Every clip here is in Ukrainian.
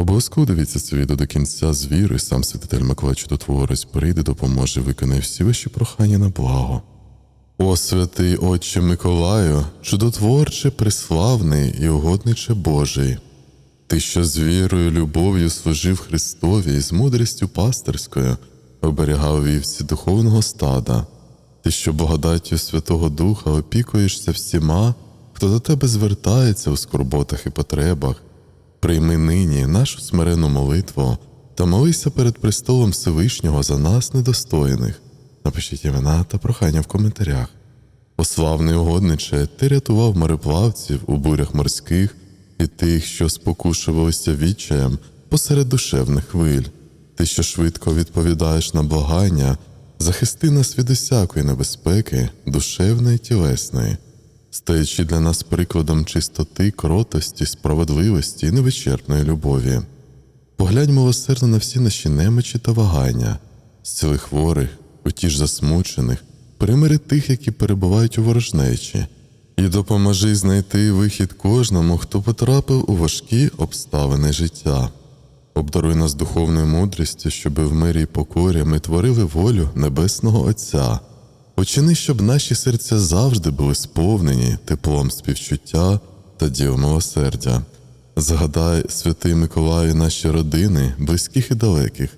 Обов'язково дивіться це відео до кінця з вірою, сам святитель Миколай Чудотворець прийде, допоможе, виконає всі ваші прохання на благо. О святий Отче Миколаю, чудотворче, преславний і угодниче Божий, ти, що з вірою, любов'ю служив Христові і з мудрістю пастирською оберігав вівці духовного стада, ти, що благодаттю Святого Духа опікуєшся всіма, хто до тебе звертається у скорботах і потребах, прийми нині нашу смирену молитву та молися перед престолом Всевишнього за нас недостойних. Напишіть імена та прохання в коментарях. О славний угодниче, ти рятував мореплавців у бурях морських і тих, що спокушувалися відчаєм посеред душевних хвиль. Ти, що швидко відповідаєш на благання, захисти нас від усякої небезпеки, душевної і тілесної, стаючи для нас прикладом чистоти, кротості, справедливості і невичерпної любові. Поглянь милосердно на всі наші немочі та вагання, зціли хворих, утіж засмучених, примири тих, які перебувають у ворожнечі, і допоможи знайти вихід кожному, хто потрапив у важкі обставини життя. Обдаруй нас духовною мудрістю, щоби в мирі й покорі ми творили волю Небесного Отця. Учини, щоб наші серця завжди були сповнені теплом співчуття та діл милосердя. Згадай, святий Миколаю, наші родини, близьких і далеких,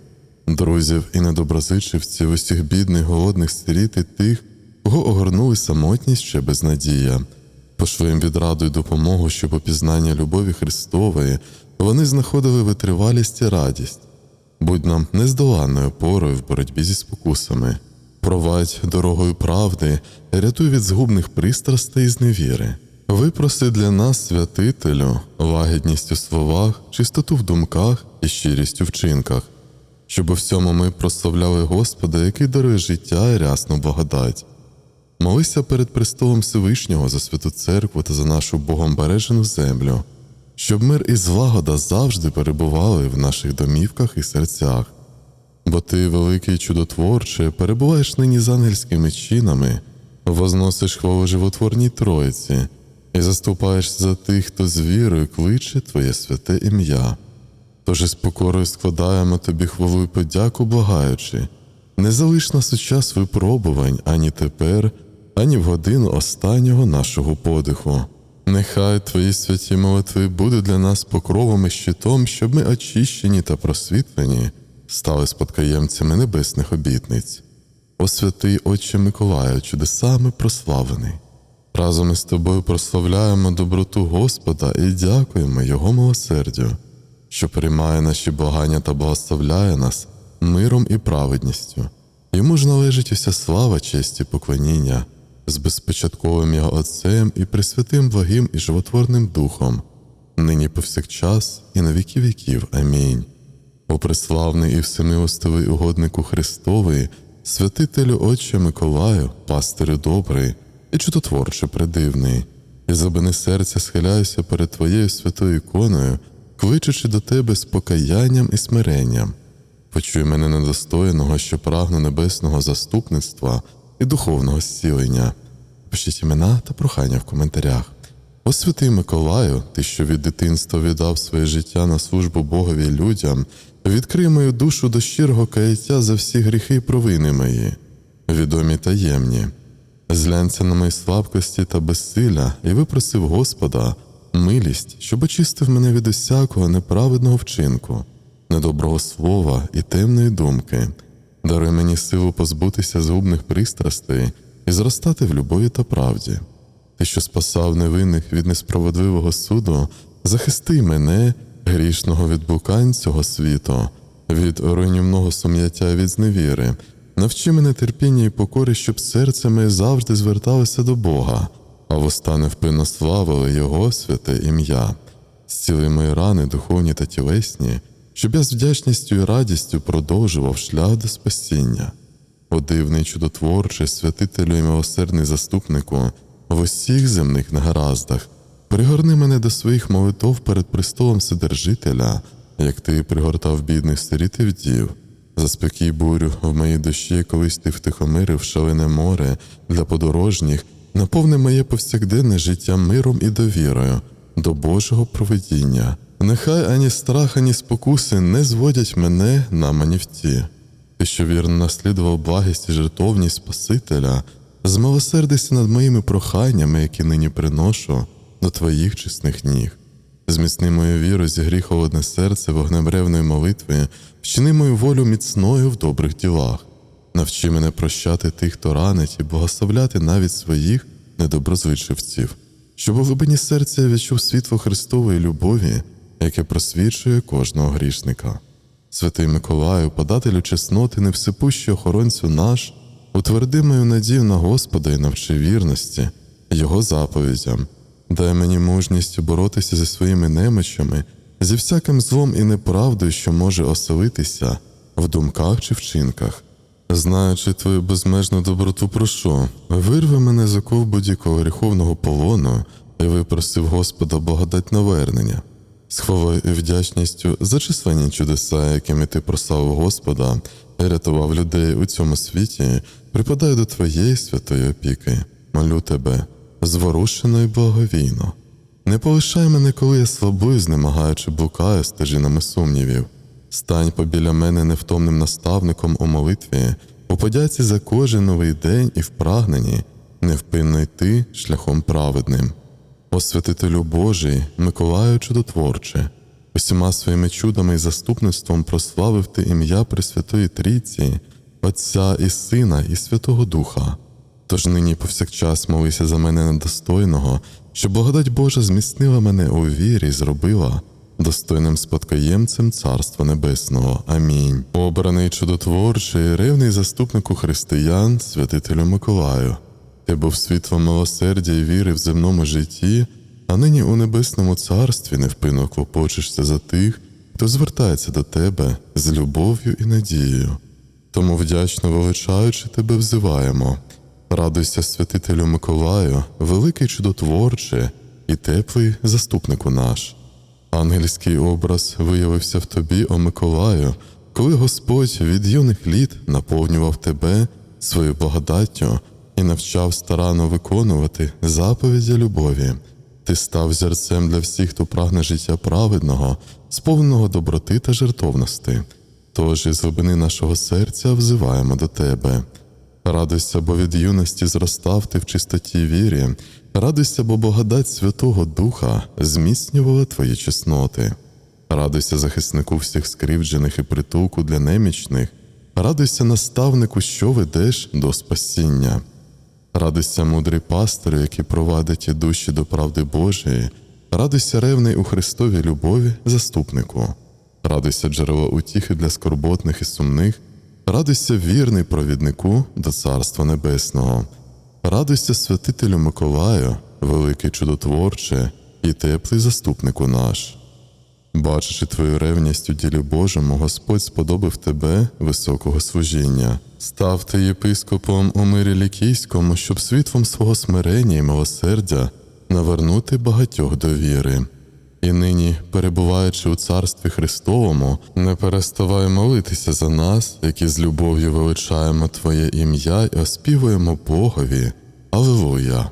друзів і недоброзичивців, усіх бідних, голодних сиріт і тих, кого огорнули самотність чи безнадія. Пошли їм відраду й допомогу, щоб у пізнання любові Христової вони знаходили витривалість і радість. Будь нам нездоланною опорою в боротьбі зі спокусами, провадь дорогою правди, рятуй від згубних пристрастей і зневіри. Випроси для нас, святителю, лагідність у словах, чистоту в думках і щирість у вчинках, щоб у всьому ми прославляли Господа, який дарує життя і рясну благодать. Молися перед престолом Всевишнього за святу церкву та за нашу Богом бережену землю, щоб мир і злагода завжди перебували в наших домівках і серцях. Бо ти, великий чудотворче, перебуваєш нині з ангельськими чинами, возносиш хвалу животворній Троїці і заступаєш за тих, хто з вірою кличе Твоє святе ім'я. Тож із покорою складаємо тобі хвалу і подяку, благаючи, не залиш нас у час випробувань ані тепер, ані в годину останнього нашого подиху. Нехай Твої святі молитви будуть для нас покровом і щитом, щоб ми очищені та просвітлені стали спадкоємцями небесних обітниць. О святий Отче Миколаю, чудесами прославлений. Разом із тобою прославляємо доброту Господа і дякуємо Його милосердю, що приймає наші благання та благословляє нас миром і праведністю. Йому ж належить уся слава, честь і поклоніння з безпочатковим Його Отцем і Пресвятим благим і животворним Духом, нині повсякчас і на віки віків. Амінь. О преславний і всемилостивий угоднику Христовий, святителю Отче Миколаю, пастирю добрий і чудотворче придивний, і забини серця схиляюся перед Твоєю святою іконою, кличучи до Тебе з покаянням і смиренням. Почуй мене недостойного, що прагну небесного заступництва і духовного зцілення. Пишіть імена та прохання в коментарях. О святий Миколаю, ти, що від дитинства віддав своє життя на службу Богові людям, відкрий мою душу до щирого каяття за всі гріхи й провини мої, відомі таємні. Зглянься на мої слабкості та безсилля і випросив Господа милість, щоб очистив мене від усякого неправедного вчинку, недоброго слова і темної думки. Даруй мені силу позбутися згубних пристрастей і зростати в любові та правді. Ти, що спасав невинних від несправедливого суду, захисти мене, грішного від блукань цього світу, від руйнівного сум'яття від зневіри. Навчи мене терпіння і покори, щоб серце моє завжди зверталося до Бога, а вуста невпинно славили Його святе ім'я. Зціли мої рани, духовні та тілесні, щоб я з вдячністю і радістю продовжував шлях до спасіння. О дивний чудотворчий, святителю і милосердний заступнику в усіх земних негараздах, пригорни мене до своїх молитов перед престолом Вседержителя, як ти пригортав бідних сиріт і вдів. Заспокій бурю в моїй душі, колись ти втихомирив шалене море для подорожніх, наповни моє повсякденне життя миром і довірою до Божого проведіння. Нехай ані страх, ані спокуси не зводять мене на манівці. Ти, що вірно наслідував благість і жертовність Спасителя, змилосердися над моїми проханнями, які нині приношу до твоїх чесних ніг. Зміцни мою віру, зігрій холодне серце вогнем ревної молитви, вчини мою волю міцною в добрих ділах. Навчи мене прощати тих, хто ранить, і благословляти навіть своїх недоброзвичивців, щоб у глибині серця я відчув світло Христової любові, яке просвічує кожного грішника. Святий Миколаю, подателю чесноти, невсипущий охоронцю наш, утверди мою надію на Господа і навчи вірності, Його заповідям. Дай мені мужність боротися зі своїми немочами, зі всяким злом і неправдою, що може оселитися в думках чи вчинках. Знаючи твою безмежну доброту, прошу, вирви мене з оков будь-якого гріховного полону і випросив Господа благодать навернення. З хвалою і вдячністю за численні чудеса, якими ти прославив Господа і рятував людей у цьому світі, припадаю до твоєї святої опіки. Молю тебе, зворушено і благовійно. Не полишай мене, коли я слабую, знемагаючи блукаю стежинами сумнівів. Стань побіля мене невтомним наставником у молитві, у подяці за кожен новий день і в прагненні невпинно йти шляхом праведним. Освятителю Божий, Миколаю чудотворче, усіма своїми чудами і заступництвом прославив ти ім'я Пресвятої Трійці, Отця і Сина, і Святого Духа. Тож нині повсякчас молися за мене недостойного, щоб благодать Божа зміцнила мене у вірі і зробила достойним спадкоємцем Царства Небесного. Амінь. Обраний чудотворчий, ревний заступнику християн, святителю Миколаю. Ти був світлом милосердя і віри в земному житті, а нині у небесному царстві невпинно клопочешся за тих, хто звертається до тебе з любов'ю і надією. Тому вдячно величаючи тебе взиваємо. Радуйся, святителю Миколаю, великий чудотворче і теплий заступнику наш. Ангельський образ виявився в тобі, о Миколаю, коли Господь від юних літ наповнював тебе своєю благодаттю і навчав старанно виконувати заповіді любові. Ти став зерцем для всіх, хто прагне життя праведного, сповненого доброти та жертовності. Тож із глибини нашого серця взиваємо до тебе. Радуйся, бо від юності зростав ти в чистоті вірі, радуйся, бо благодать Святого Духа зміцнювала твої чесноти. Радуйся захиснику всіх скривджених і притулку для немічних, радуйся наставнику, що ведеш до спасіння. Радуйся, мудрий пастирю, який провадить і душі до правди Божої, радуйся ревний у Христовій любові, заступнику, радуйся джерело утіхи для скорботних і сумних, радуйся вірний провіднику до Царства Небесного, радуйся святителю Миколаю, великий чудотворче і теплий заступнику наш. Бачачи твою ревність у ділі Божому, Господь сподобав тебе високого служіння. Став ти єпископом у мирі лікійському, щоб світлом свого смирення і милосердя навернути багатьох до віри. І нині, перебуваючи у Царстві Христовому, не переставай молитися за нас, які з любов'ю величаємо Твоє ім'я і оспівуємо Богові. Аллилуйя!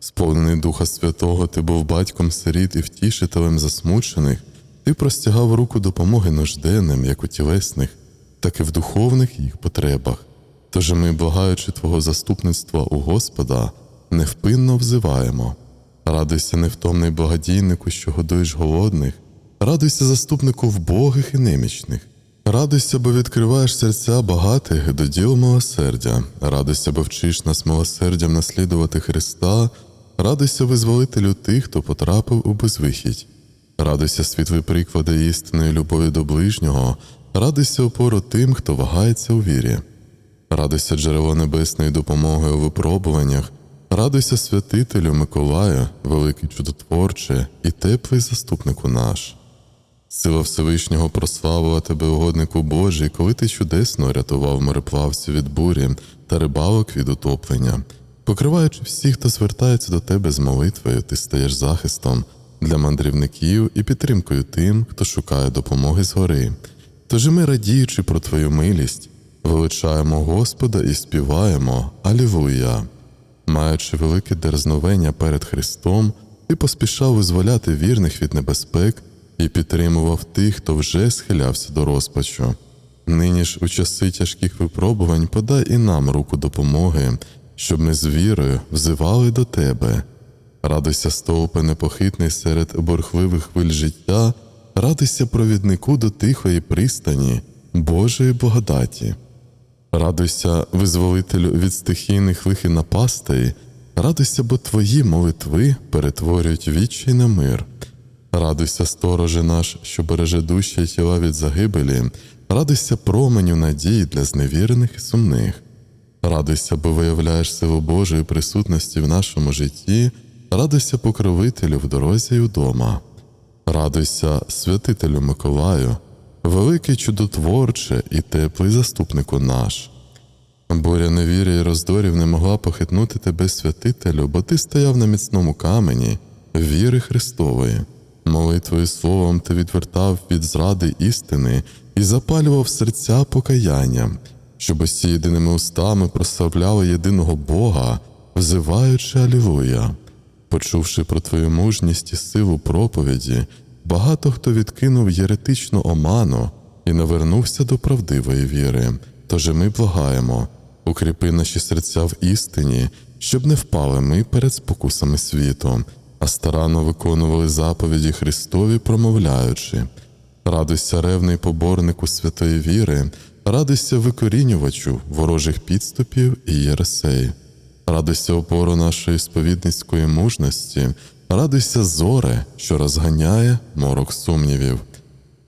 Сповнений Духа Святого, ти був батьком сиріт і втішителем засмучених, ти простягав руку допомоги нужденним, як у тілесних, так і в духовних їх потребах. Тож ми, благаючи Твого заступництва у Господа, невпинно взиваємо. Радуйся, невтомний благодійнику, що годуєш голодних, радуйся заступнику вбогих і немічних. Радуйся, бо відкриваєш серця багатих до діл милосердя, радуйся, бо вчиш нас милосердям наслідувати Христа, радуйся визволителю тих, хто потрапив у безвихідь. Радуйся світлі приклади істинної любові до ближнього, радуйся опору тим, хто вагається у вірі. Радуйся джерело небесної допомоги у випробуваннях, радуйся святителю Миколаю, великий чудотворче і теплий заступнику наш. Сила Всевишнього прославила тебе, угоднику Божий, коли ти чудесно рятував мореплавців від бурі та рибалок від утоплення. Покриваючи всіх, хто звертається до тебе з молитвою, ти стаєш захистом для мандрівників і підтримкою тим, хто шукає допомоги згори. Тож і ми, радіючи про твою милість, величаємо Господа і співаємо Алілуя. Маючи велике дерзновення перед Христом, ти поспішав визволяти вірних від небезпек і підтримував тих, хто вже схилявся до розпачу. Нині ж у часи тяжких випробувань подай і нам руку допомоги, щоб ми з вірою взивали до тебе. Радуйся, стовпе непохитний серед бурхливих хвиль життя, радуйся провіднику до тихої пристані, Божої благодаті. Радуйся, визволителю від стихійних лих і напастей, радуйся, бо твої молитви перетворюють відчай на мир. Радуйся, стороже наш, що береже душі й тіла від загибелі, радуйся променю надії для зневірених і сумних. Радуйся, бо виявляєш силу Божої присутності в нашому житті, радуйся покровителю в дорозі й удома. Радуйся, святителю Миколаю, великий чудотворче і теплий заступнику наш. Буря невіря і роздорів не могла похитнути тебе, святителю, бо ти стояв на міцному камені віри Христової. Молитвою словом ти відвертав від зради істини і запалював серця покаянням, щоб усі єдиними устами прославляли єдиного Бога, взиваючи Алілуя. Почувши про твою мужність і силу проповіді, багато хто відкинув єретичну оману і навернувся до правдивої віри. Тож ми благаємо, укріпи наші серця в істині, щоб не впали ми перед спокусами світу, а старанно виконували заповіді Христові, промовляючи. Радуйся, ревний поборнику святої віри, радуйся викорінювачу ворожих підступів і єресей. Радуйся опору нашої сповідницької мужності, радуйся зоре, що розганяє морок сумнівів.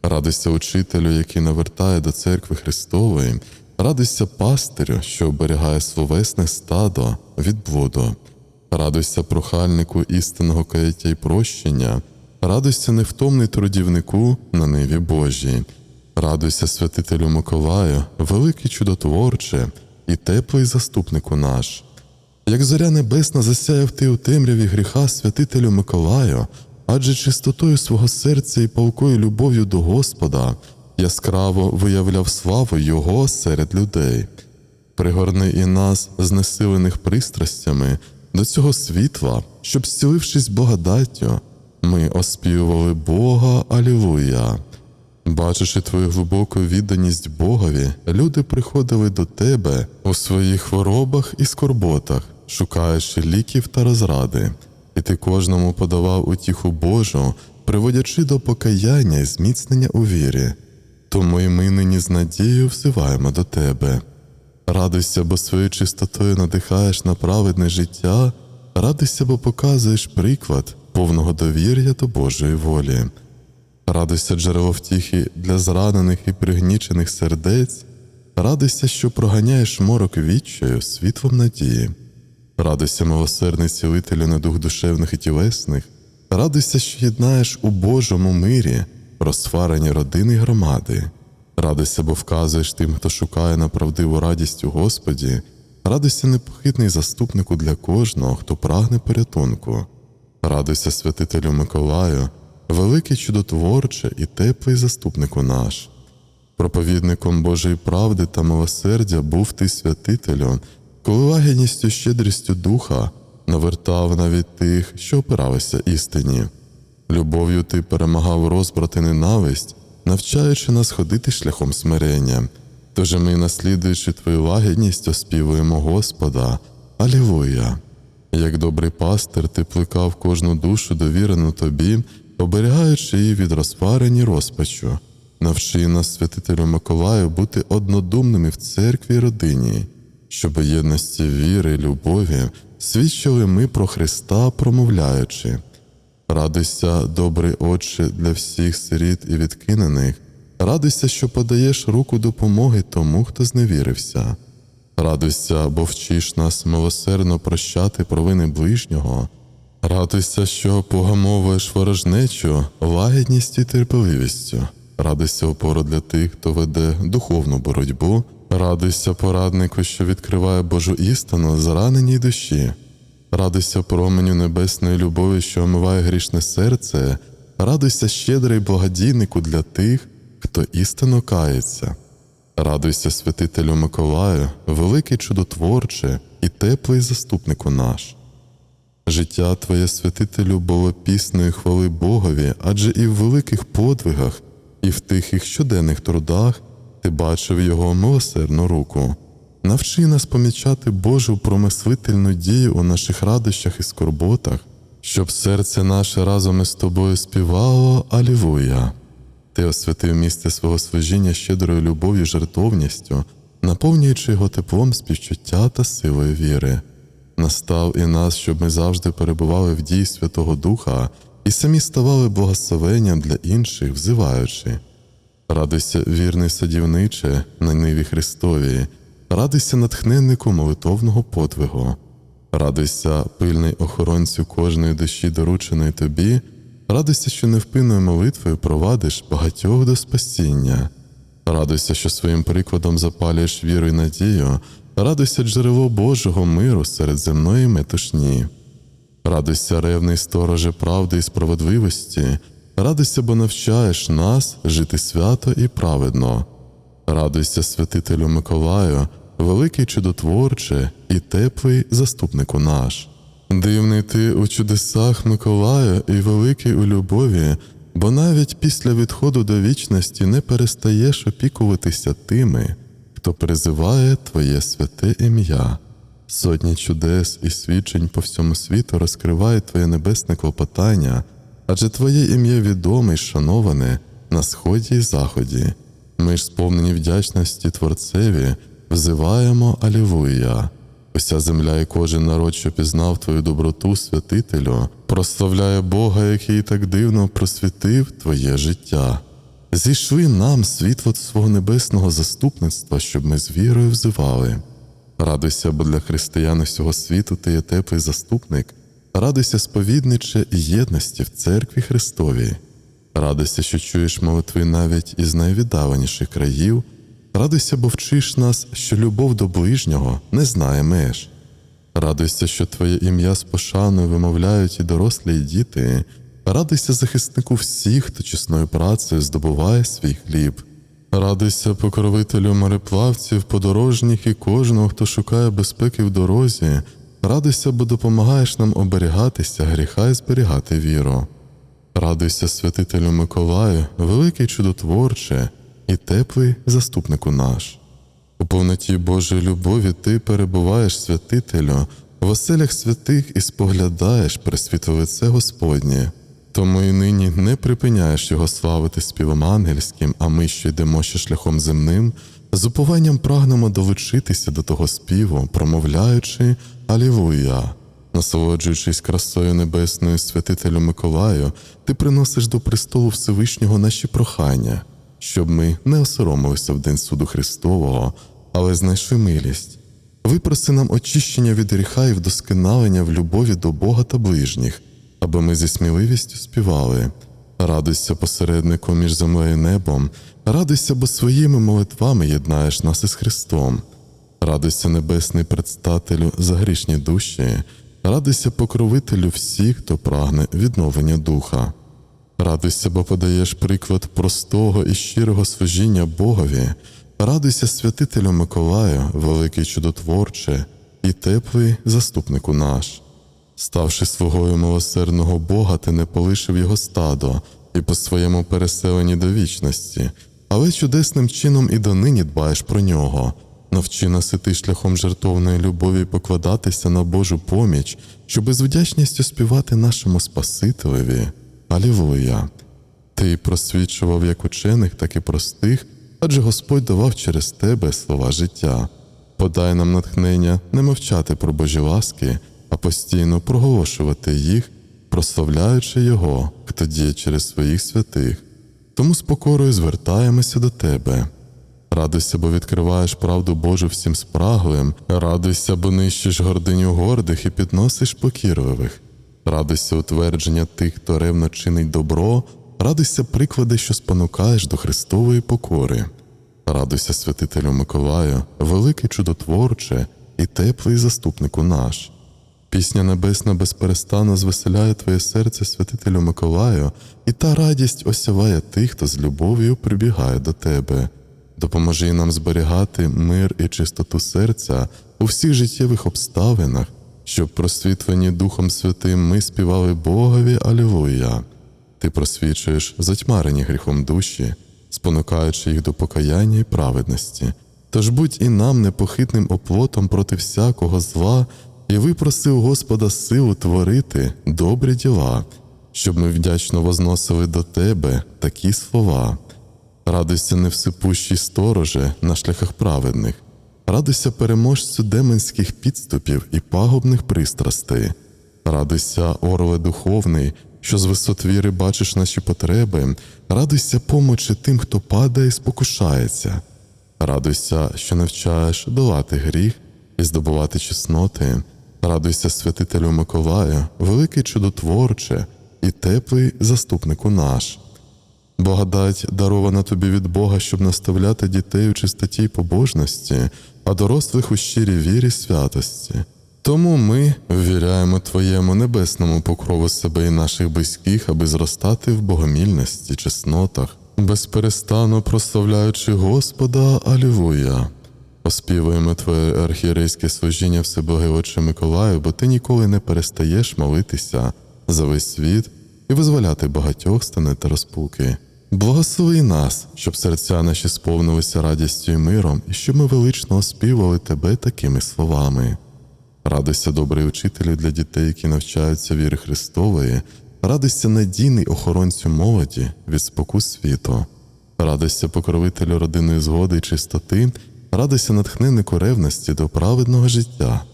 Радуйся учителю, який навертає до церкви Христової, радуйся пастирю, що оберігає словесне стадо від блуду. Радуйся прохальнику істинного каяття й прощення, радуйся невтомний трудівнику на ниві Божій. Радуйся святителю Миколаю, великий чудотворче і теплий заступнику наш. Як зоря небесна засяяв ти у темряві гріха святителю Миколаю, адже чистотою свого серця і палкою любов'ю до Господа яскраво виявляв славу Його серед людей. Пригорни і нас, знесилених пристрастями, до цього світла, щоб, зцілившись благодаттю, ми оспівували Бога Алілуя. Бачачи твою глибоку відданість Богові, люди приходили до тебе у своїх хворобах і скорботах, шукаючи ліків та розради, і ти кожному подавав утіху Божу, приводячи до покаяння і зміцнення у вірі. Тому й ми нині з надією взиваємо до тебе. Радуйся, бо своєю чистотою надихаєш на праведне життя, радуйся, бо показуєш приклад повного довір'я до Божої волі. Радуйся, джерело втіхи для зранених і пригнічених сердець, радуйся, що проганяєш морок відчаю світлом надії. Радуйся, милосердний цілителю на дух душевних і тілесних, радуйся, що єднаєш у Божому мирі розсварені родини й громади. Радуйся, бо вказуєш тим, хто шукає на правдиву радість у Господі, радуйся непохитний заступнику для кожного, хто прагне порятунку. Радуйся, святителю Миколаю, великий чудотворче і теплий заступнику наш. Проповідником Божої правди та милосердя був ти святителю, коли лагідністю щедрістю духа навертав навіть тих, що опиралися істині. Любов'ю ти перемагав розбрат і ненависть, навчаючи нас ходити шляхом смирення. Тож ми, наслідуючи твою лагідність, оспівуємо Господа. Алілуя! Як добрий пастир, ти плекав кожну душу довірену тобі, оберігаючи її від розпарень і розпачу. Навчи нас, святителю Миколаю, бути однодумними в церкві й родині, щоб єдності віри любові свідчили ми про Христа, промовляючи. Радуйся, добрий Отче, для всіх сиріт і відкинених, радуйся, що подаєш руку допомоги тому, хто зневірився. Радуйся, бо вчиш нас милосердно прощати провини ближнього. Радуйся, що погамовуєш ворожнечу, лагідністю і терпеливістю. Радуйся опору для тих, хто веде духовну боротьбу. Радуйся пораднику, що відкриває Божу істину зраненій душі. Радуйся променю небесної любові, що омиває грішне серце. Радуйся щедрий благодійнику для тих, хто істинно кається. Радуйся, святителю Миколаю, великий чудотворче і теплий заступнику наш. Життя Твоє святителю було піснею хвали Богові, адже і в великих подвигах, і в тихих щоденних трудах ти бачив його милосердну руку. Навчи нас помічати Божу промислительну дію у наших радощах і скорботах, щоб серце наше разом із тобою співало Алілуя. Ти освятив місце свого служіння щедрою любов'ю, жертовністю, наповнюючи його теплом співчуття та силою віри. Настав і нас, щоб ми завжди перебували в дії Святого Духа і самі ставали благословенням для інших, взиваючи. Радуйся, вірний садівниче, на ниві Христовій, радуйся натхненнику молитовного подвигу, радуйся, пильний охоронцю кожної душі, дорученої тобі, радуйся, що невпинною молитвою провадиш багатьох до спасіння. Радуйся, що своїм прикладом запалюєш віру і надію, радуйся джерело Божого миру серед земної метушні. Радуйся, ревний стороже правди і справедливості, радуйся, бо навчаєш нас жити свято і праведно. Радуйся, святителю Миколаю, великий чудотворче і теплий заступнику наш. Дивний ти у чудесах Миколаю і великий у любові, бо навіть після відходу до вічності не перестаєш опікуватися тими, хто призиває Твоє святе ім'я. Сотні чудес і свідчень по всьому світу розкривають Твоє небесне клопотання, адже Твоє ім'я відоме й шановане на сході й заході. Ми ж, сповнені вдячності Творцеві, взиваємо Алілуя. Уся земля і кожен народ, що пізнав Твою доброту, святителю, прославляє Бога, який так дивно просвітив Твоє життя. Зійшли нам світло свого небесного заступництва, щоб ми з вірою взивали. Радуйся, бо для християн усього світу ти є теплий заступник, радуйся, сповідниче єдності в церкві Христовій. Радуйся, що чуєш молитви навіть із найвіддаленіших країв. Радуйся, бо вчиш нас, що любов до ближнього не знає меж. Радуйся, що Твоє ім'я з пошаною вимовляють і дорослі, і діти. Радуйся захиснику всіх, хто чесною працею здобуває свій хліб. Радуйся, покровителю мореплавців, подорожніх і кожного, хто шукає безпеки в дорозі. Радуйся, бо допомагаєш нам оберігатися, гріха і зберігати віру. Радуйся, святителю Миколаю, великий чудотворче і теплий заступнику наш. У повноті Божої любові ти перебуваєш, святителю, в оселях святих і споглядаєш пресвітле лице Господнє. Тому і нині не припиняєш його славити співом ангельським, а ми, що йдемо ще шляхом земним, з упованням прагнемо долучитися до того співу, промовляючи Алілуя. Насолоджуючись красою небесною святителю Миколаю, ти приносиш до престолу Всевишнього наші прохання, щоб ми не осоромилися в день суду Христового, але знайшли милість. Випроси нам очищення від гріха і вдосконалення в любові до Бога та ближніх, аби ми зі сміливістю співали. Радуйся посереднику між землею і небом, радуйся, бо своїми молитвами єднаєш нас із Христом. Радуйся, небесний предстателю за грішні душі, радуйся покровителю всіх, хто прагне відновлення духа. Радуйся, бо подаєш приклад простого і щирого служіння Богові. Радуйся, святителю Миколаю, великий чудотворче і теплий заступнику наш. Ставши слугою милосердного Бога, ти не полишив його стадо і по своєму переселенні до вічності, але чудесним чином і донині дбаєш про нього. Навчи нас іти шляхом жертовної любові покладатися на Божу поміч, щоб з вдячністю співати нашому Спасителеві. Алілуя! Ти просвічував як учених, так і простих, адже Господь давав через тебе слова життя. Подай нам натхнення не мовчати про Божі ласки, а постійно проголошувати їх, прославляючи Його, хто діє через своїх святих. Тому з покорою звертаємося до тебе. Радуйся, бо відкриваєш правду Божу всім спраглим, радуйся, бо нищиш гординю гордих і підносиш покірливих. Радуйся утвердження тих, хто ревно чинить добро, радуйся приклади, що спонукаєш до Христової покори. Радуйся, святителю Миколаю, великий чудотворче і теплий заступнику наш. Пісня небесна безперестанно звеселяє твоє серце, святителю Миколаю, і та радість осяває тих, хто з любов'ю прибігає до тебе. Допоможи нам зберігати мир і чистоту серця у всіх життєвих обставинах, щоб просвітлені Духом Святим ми співали Богові Алілуя. Ти просвічуєш затьмарені гріхом душі, спонукаючи їх до покаяння і праведності. Тож будь і нам непохитним оплотом проти всякого зла, і випроси у Господа силу творити добрі діла, щоб ми вдячно возносили до Тебе такі слова. Радуйся невсипущий стороже на шляхах праведних, радуйся переможцю демонських підступів і пагубних пристрастей, радуйся, орле духовний, що з висот віри бачиш наші потреби, радуйся помочі тим, хто падає і спокушається, радуйся, що навчаєш долати гріх і здобувати чесноти, радуйся святителю Миколаю, великий чудотворче і теплий заступнику наш. Благодать дарована тобі від Бога, щоб наставляти дітей у чистоті й побожності, а дорослих у щирій вірі святості. Тому ми ввіряємо Твоєму небесному покрову себе і наших близьких, аби зростати в богомільності, чеснотах, безперестану прославляючи Господа Алілуя. Оспівуємо Твоє архієрейське служіння Всеблагий Отче Миколаю, бо ти ніколи не перестаєш молитися за весь світ і визволяти багатьох стане та розпуки. Благослови нас, щоб серця наші сповнилися радістю і миром, і щоб ми велично оспівали тебе такими словами. Радуйся, добрий учителю для дітей, які навчаються віри Христової, радуйся надійний охоронцю молоді від спокус світу, радуйся покровителю родинної згоди і чистоти, радуйся натхненнику ревності до праведного життя,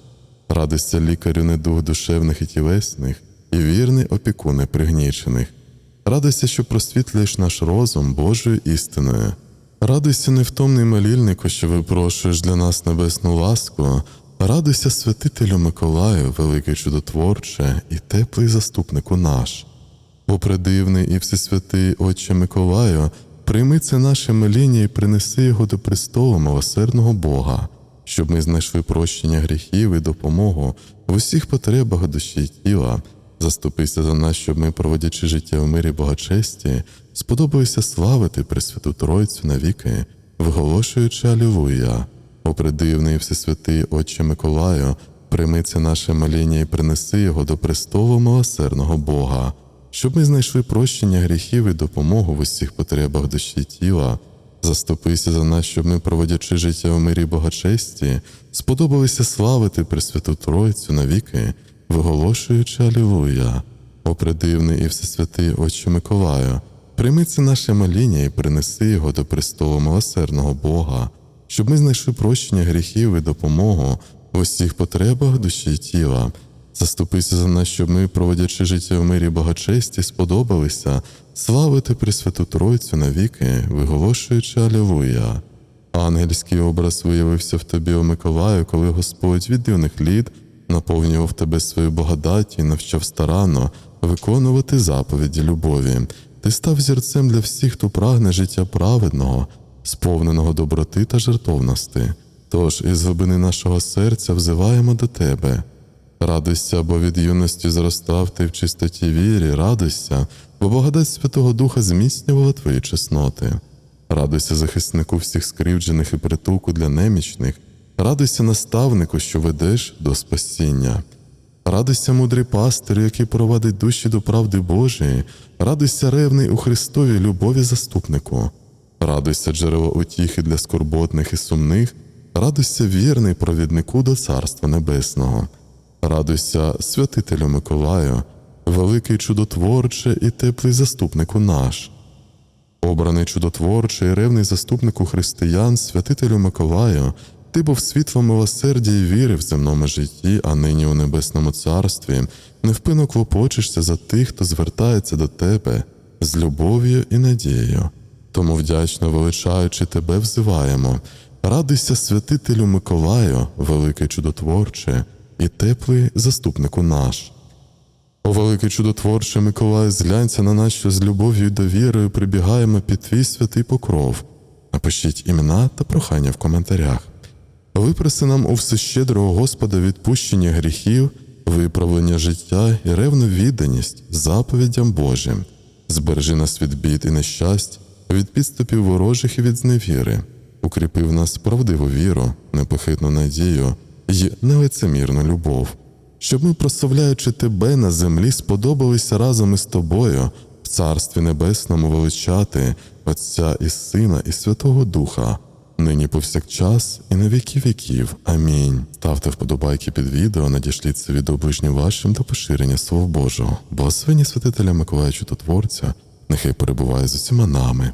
радуйся лікарю недуг душевних і тілесних, і вірний опікуне пригнічених. Радуйся, що просвітлюєш наш розум Божою істиною. Радуйся, невтомний молільнику, що випрошуєш для нас небесну ласку. Радуйся, святителю Миколаю, великий чудотворче і теплий заступнику наш. Бо предивний і всесвятий Отче Миколаю, прийми це наше моління і принеси його до престолу милосердного Бога, щоб ми знайшли прощення гріхів і допомогу в усіх потребах душі й тіла. Заступися за нас, щоб ми, проводячи життя в мирі благочесті, сподобалися славити Пресвяту Тройцю навіки, виголошуючи Алілуя. О предивний і всесвятий Отче Миколаю, прийми це наше моління і принеси його до престолу милосердного Бога, щоб ми знайшли прощення гріхів і допомогу в усіх потребах душі тіла. Заступися за нас, щоб ми, проводячи життя в мирі благочесті, сподобалися славити Пресвяту Тройцю навіки, виголошуючи Алілуя. О предивний і всесвятий Отче Миколаю, прийми це наше моління і принеси його до престолу милосердного Бога, щоб ми знайшли прощення гріхів і допомогу в усіх потребах душі й тіла. Заступися за нас, щоб ми, проводячи життя в мирі благочесті, сподобалися славити Пресвяту Тройцю навіки, виголошуючи Алілуя. Ангельський образ виявився в тобі, о Миколаю, коли Господь від юних літ наповнював тебе свою благодаті і навчав старанно виконувати заповіді любові. Ти став зірцем для всіх, хто прагне життя праведного, сповненого доброти та жертовності. Тож із глибини нашого серця взиваємо до тебе. Радуйся, бо від юності зростав ти в чистоті вірі, радуйся, бо благодать Святого Духа зміцнювала твої чесноти. Радуйся захиснику всіх скривджених і притулку для немічних, радуйся наставнику, що ведеш до спасіння. Радуйся, мудрий пастирю, який провадить душі до правди Божої, радуйся, ревний у Христові любові заступнику. Радуйся, джерело утіхи для скорботних і сумних, радуйся, вірний провіднику до Царства Небесного. Радуйся, святителю Миколаю, великий чудотворче і теплий заступнику наш. Обраний чудотворчий і ревний заступнику християн, святителю Миколаю, ти був світлом милосердя і віри в земному житті, а нині у небесному царстві, невпинно клопочешся за тих, хто звертається до тебе з любов'ю і надією. Тому вдячно величаючи тебе, взиваємо. Радуйся, святителю Миколаю, великий чудотворче і теплий заступнику наш. О, великий чудотворче Миколай, зглянься на нас, що з любов'ю і довірою прибігаємо під твій святий покров. Напишіть імена та прохання в коментарях. Випроси нам у всещедрого Господа відпущення гріхів, виправлення життя і ревну відданість заповідям Божим. Збережи нас від бід і нещасть, від підступів ворожих і від зневіри. Укріпи в нас правдиву віру, непохитну надію й нелицемірну любов щоб ми, прославляючи тебе на землі, сподобалися разом із тобою в Царстві Небесному величати Отця і Сина і Святого Духа, нині повсякчас і на віки віків. Амінь. Ставте вподобайки під відео, надішліть це відео ближнім вашим до поширення Слова Божого. Благословення святителя Миколая Чудотворця, нехай перебуває з усіма нами